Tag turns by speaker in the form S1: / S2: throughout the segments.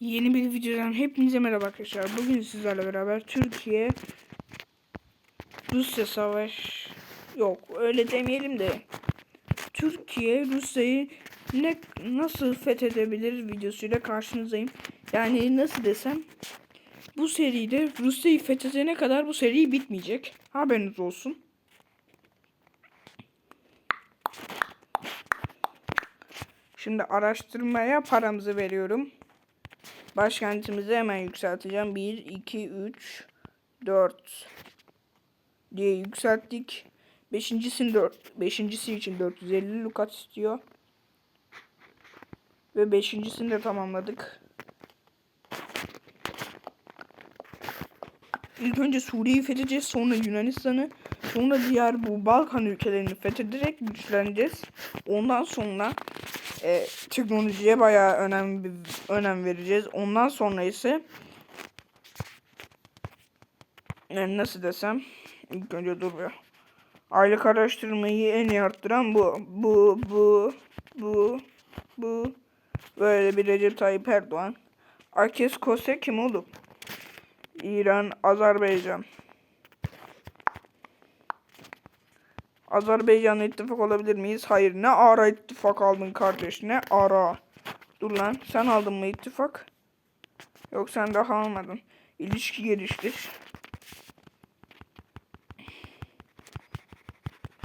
S1: Yeni bir videodan hepinize merhaba arkadaşlar. Bugün sizlerle beraber Türkiye Rusya savaş yok öyle demeyelim de Türkiye Rusya'yı ne nasıl fethedebilir videosuyla karşınızdayım. Yani nasıl desem bu seride Rusya'yı fethedene kadar bu seri bitmeyecek. Haberiniz olsun. Şimdi araştırmaya paramızı veriyorum. Başkentimizi hemen yükselteceğim. 1, 2, 3, 4 diye yükselttik. Beşincisini 4, beşincisi için 450 lukat istiyor. Ve beşincisini de tamamladık. İlk önce Suriye'yi fethedeceğiz, sonra Yunanistan'ı, sonra diğer bu Balkan ülkelerini fethederek güçleneceğiz. Ondan sonra e, teknolojiye bayağı önem önem vereceğiz. Ondan sonra ise yani nasıl desem ilk önce dur ya. Aylık araştırmayı en iyi arttıran bu. Bu, bu, bu, bu. Böyle bir Recep Tayyip Erdoğan. Akes Kose kim oğlum? İran, Azerbaycan. Azerbaycan'la ittifak olabilir miyiz? Hayır. Ne ara ittifak aldın kardeş? Ne ara? Dur lan. Sen aldın mı ittifak? Yok sen daha almadın. İlişki geliştir.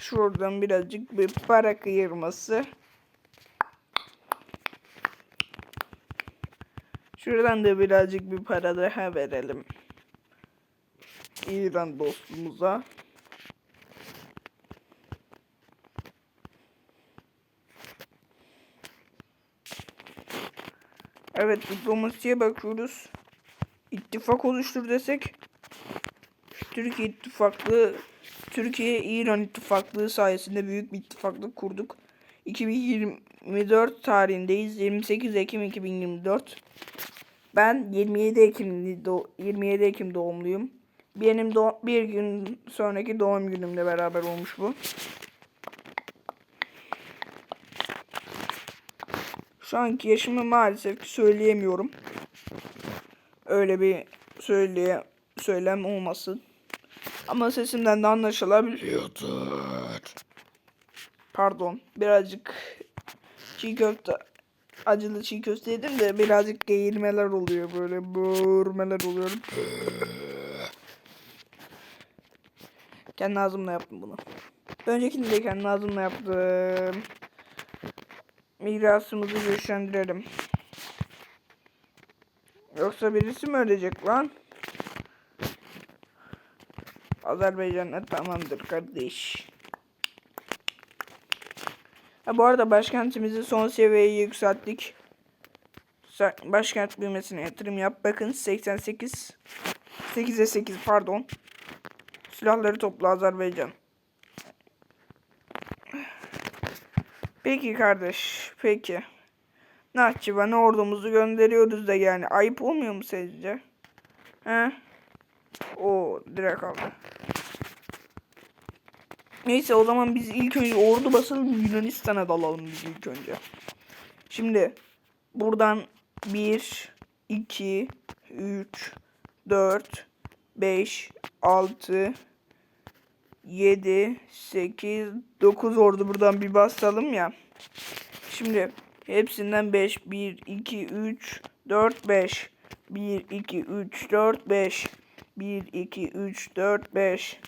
S1: Şuradan birazcık bir para kıyırması. Şuradan da birazcık bir para daha verelim. İran dostumuza. Evet diplomasiye bakıyoruz. İttifak oluştur desek. Türkiye ittifaklığı Türkiye-İran ittifaklığı sayesinde büyük bir ittifaklık kurduk. 2024 tarihindeyiz. 28 Ekim 2024. Ben 27 Ekim 27 Ekim doğumluyum. Benim doğ bir gün sonraki doğum günümle beraber olmuş bu. Şu anki yaşımı maalesef ki söyleyemiyorum. Öyle bir söyleye söylem olmasın. Ama sesimden de anlaşılabiliyordur. Pardon. Birazcık çiğ köfte acılı çiğ köfte yedim de birazcık geğirmeler oluyor böyle böğürmeler oluyor. kendi ağzımla yaptım bunu. Öncekini de kendi ağzımla yaptım mirasımızı güçlendirelim. Yoksa birisi mi ölecek lan? Azerbaycan'a tamamdır kardeş. Ha, bu arada başkentimizi son seviyeye yükselttik. Başkent büyümesine yatırım yap. Bakın 88 8'e 8 pardon. Silahları topla Azerbaycan. Peki kardeş. Peki. Nahçıvan'a ordumuzu gönderiyoruz da yani. Ayıp olmuyor mu sizce? He? O direkt aldı. Neyse o zaman biz ilk önce ordu basalım Yunanistan'a dalalım biz ilk önce. Şimdi buradan 1, 2, 3, 4, 5, 6, 7, 8, 9 ordu buradan bir basalım ya. Şimdi hepsinden 5, 1, 2, 3, 4, 5. 1, 2, 3, 4, 5. 1, 2, 3, 4, 5.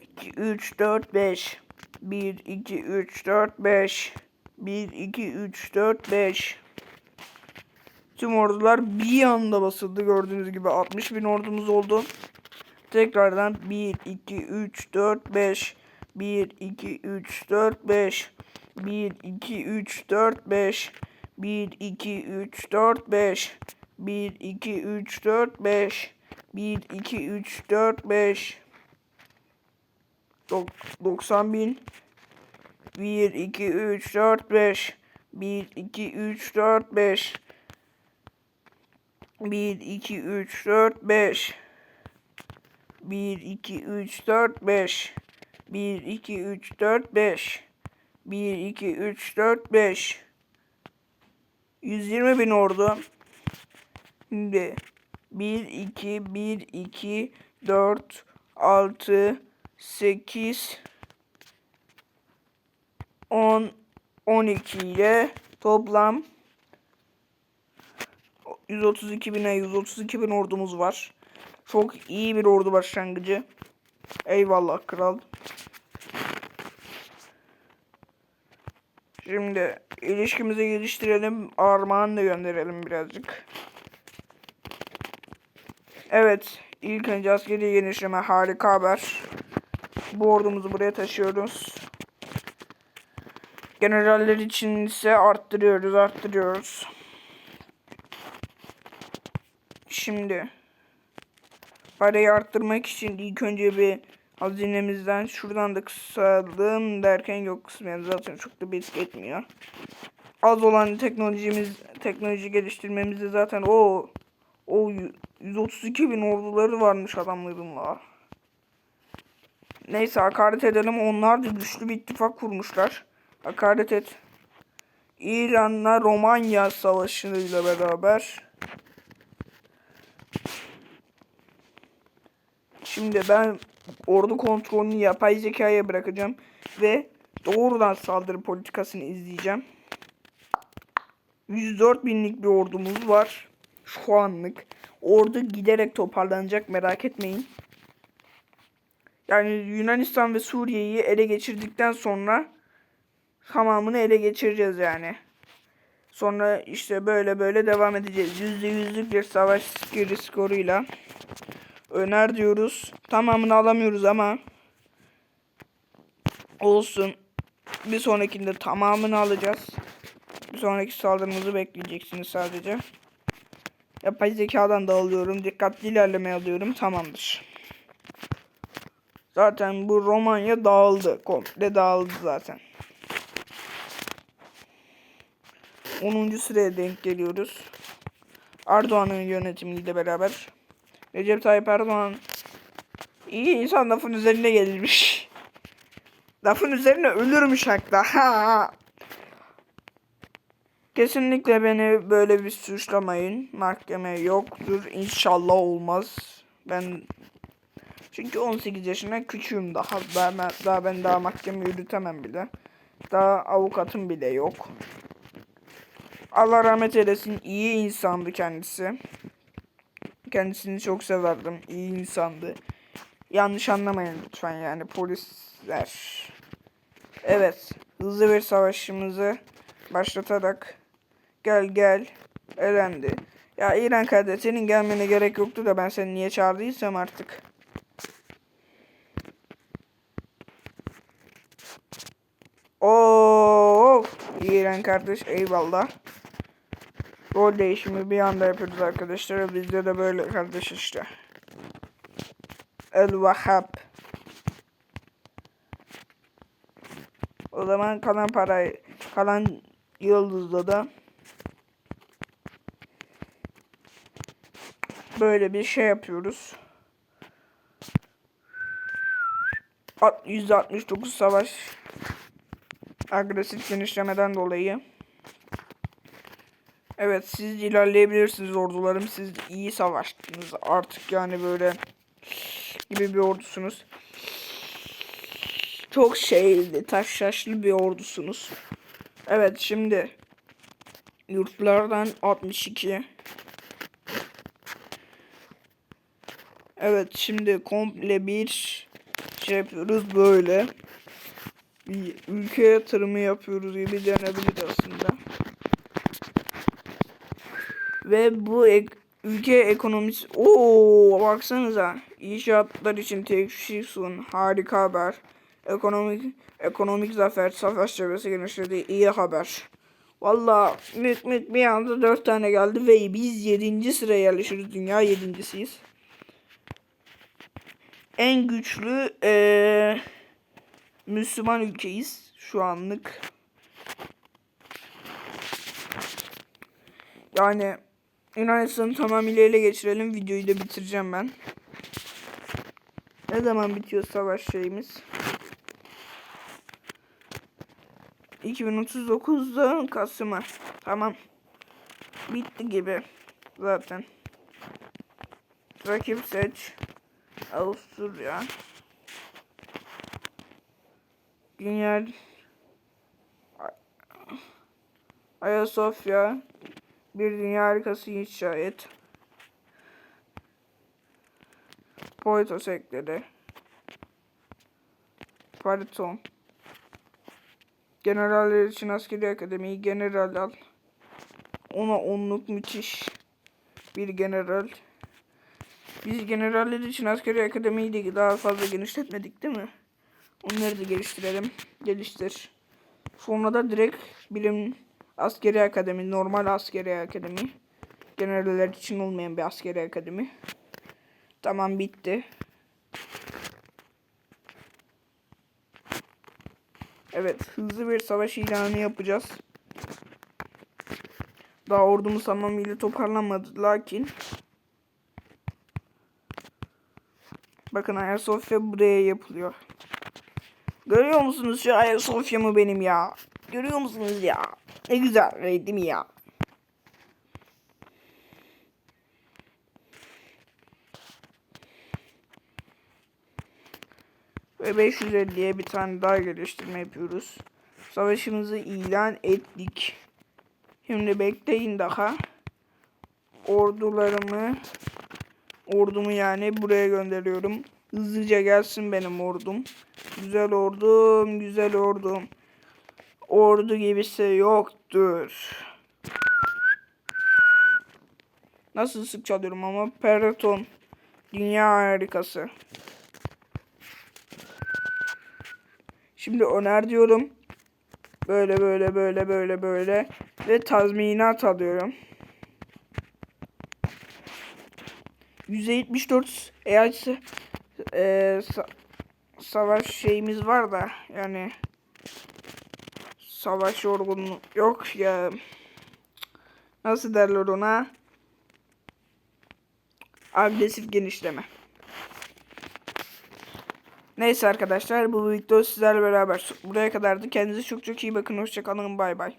S1: 2, 3, 4, 5. 1, 2, 3, 4, 5. 1, 2, 3, 4, 5. Tüm ordular bir anda basıldı. Gördüğünüz gibi 60 bin ordumuz oldu. Tekrardan 1, 2, 3, 4, 5. 1, 2, 3, 4, 5. 1, 2, 3, 4, 5. 1, 2, 3, 4, 5. 1, 2, 3, 4, 5. 1, 2, 3, 4, 5. 90 bin. 1, 2, 3, 4, 5. 1, 2, 3, 4, 5. 1, 2, 3, 4, 5. 1, 2, 3, 4, 5. 1, 2, 3, 4, 5. 1, 2, 3, 4, 5. 120 bin ordu. Şimdi 1, 2, 1, 2, 4, 6, 8, 10, 12 ile toplam 132 bine 132 bin ordumuz var. Çok iyi bir ordu başlangıcı. Eyvallah kral. Şimdi ilişkimizi geliştirelim. Armağan da gönderelim birazcık. Evet. ilk önce askeri genişleme harika haber. Bu ordumuzu buraya taşıyoruz. Generaller için ise arttırıyoruz, arttırıyoruz. Şimdi parayı arttırmak için ilk önce bir hazinemizden şuradan da kısalım derken yok kısmı zaten çok da bir etki etmiyor. Az olan teknolojimiz teknoloji geliştirmemizde zaten o o 132 bin orduları varmış adamların la. Neyse hakaret edelim onlar da güçlü bir ittifak kurmuşlar. Hakaret et. İran'la Romanya savaşıyla beraber Şimdi ben ordu kontrolünü yapay zekaya bırakacağım ve doğrudan saldırı politikasını izleyeceğim. 104 binlik bir ordumuz var şu anlık. Ordu giderek toparlanacak merak etmeyin. Yani Yunanistan ve Suriye'yi ele geçirdikten sonra tamamını ele geçireceğiz yani. Sonra işte böyle böyle devam edeceğiz. Yüzde yüzlük bir savaş skiri skoruyla öner diyoruz. Tamamını alamıyoruz ama olsun. Bir sonrakinde tamamını alacağız. Bir sonraki saldırımızı bekleyeceksiniz sadece. Yapay zekadan da alıyorum. Dikkatli ilerleme alıyorum. Tamamdır. Zaten bu Romanya dağıldı. Komple dağıldı zaten. 10. sıraya denk geliyoruz. Erdoğan'ın yönetimiyle beraber. Recep Tayyip Erdoğan iyi insan lafın üzerine gelmiş. Lafın üzerine ölürmüş hatta. Kesinlikle beni böyle bir suçlamayın. Mahkeme yoktur. İnşallah olmaz. Ben çünkü 18 yaşına küçüğüm daha. Daha ben, daha ben daha mahkeme yürütemem bile. Daha avukatım bile yok. Allah rahmet eylesin. İyi insandı kendisi. Kendisini çok severdim. İyi insandı. Yanlış anlamayın lütfen yani polisler. Evet. Hızlı bir savaşımızı başlatarak gel gel elendi. Ya İran kardeş senin gelmene gerek yoktu da ben seni niye çağırdıysam artık. Oo, İran kardeş eyvallah. Rol değişimi bir anda yapıyoruz arkadaşlar. Bizde de böyle kardeş işte. El Vahhab. O zaman kalan parayı, kalan yıldızda da böyle bir şey yapıyoruz. %69 savaş agresif genişlemeden dolayı. Evet siz ilerleyebilirsiniz ordularım. Siz iyi savaştınız artık yani böyle gibi bir ordusunuz. Çok şeyli, taşlaşlı bir ordusunuz. Evet şimdi yurtlardan 62 Evet şimdi komple bir şey yapıyoruz böyle. Bir ülke yatırımı yapıyoruz gibi denebilir aslında. Ve bu ek ülke ekonomisi... Oo baksanıza. İnşaatlar için teşvik sun. Harika haber. Ekonomik ekonomik zafer. Savaş çevresi genişledi. iyi haber. Valla müt müt bir anda dört tane geldi ve biz yedinci sıraya yerleşiriz. Dünya yedincisiyiz en güçlü ee, Müslüman ülkeyiz şu anlık. Yani Yunanistan'ı tamamıyla ele geçirelim. Videoyu da bitireceğim ben. Ne zaman bitiyor savaş şeyimiz? 2039'da Kasım'a. Tamam. Bitti gibi. zaten. Rakip seç. Avusturya. Dünya Ayasofya bir dünya harikası inşa et. Poetos ekledi. Pariton. Generaller için askeri akademiyi general al. Ona onluk müthiş bir general. Biz generaller için askeri akademiyi de daha fazla genişletmedik değil mi? Onları da geliştirelim. Geliştir. Sonra da direkt bilim askeri akademi, normal askeri akademi. Generaller için olmayan bir askeri akademi. Tamam bitti. Evet, hızlı bir savaş ilanı yapacağız. Daha ordumuz tamamıyla toparlanmadı lakin Bakın Ayasofya buraya yapılıyor. Görüyor musunuz şu Ayasofya mı benim ya? Görüyor musunuz ya? Ne güzel değil mi ya? Ve 550'ye bir tane daha geliştirme yapıyoruz. Savaşımızı ilan ettik. Şimdi bekleyin daha. Ordularımı ordumu yani buraya gönderiyorum. Hızlıca gelsin benim ordum. Güzel ordum, güzel ordum. Ordu gibisi yoktur. Nasıl sık çalıyorum ama Peraton. Dünya harikası. Şimdi öner diyorum. Böyle böyle böyle böyle böyle. Ve tazminat alıyorum. %74 eğer e, sa- savaş şeyimiz var da yani savaş yorgunluğu yok ya nasıl derler ona agresif genişleme. Neyse arkadaşlar bu video sizlerle beraber buraya kadardı. Kendinize çok çok iyi bakın. Hoşçakalın. Bay bay.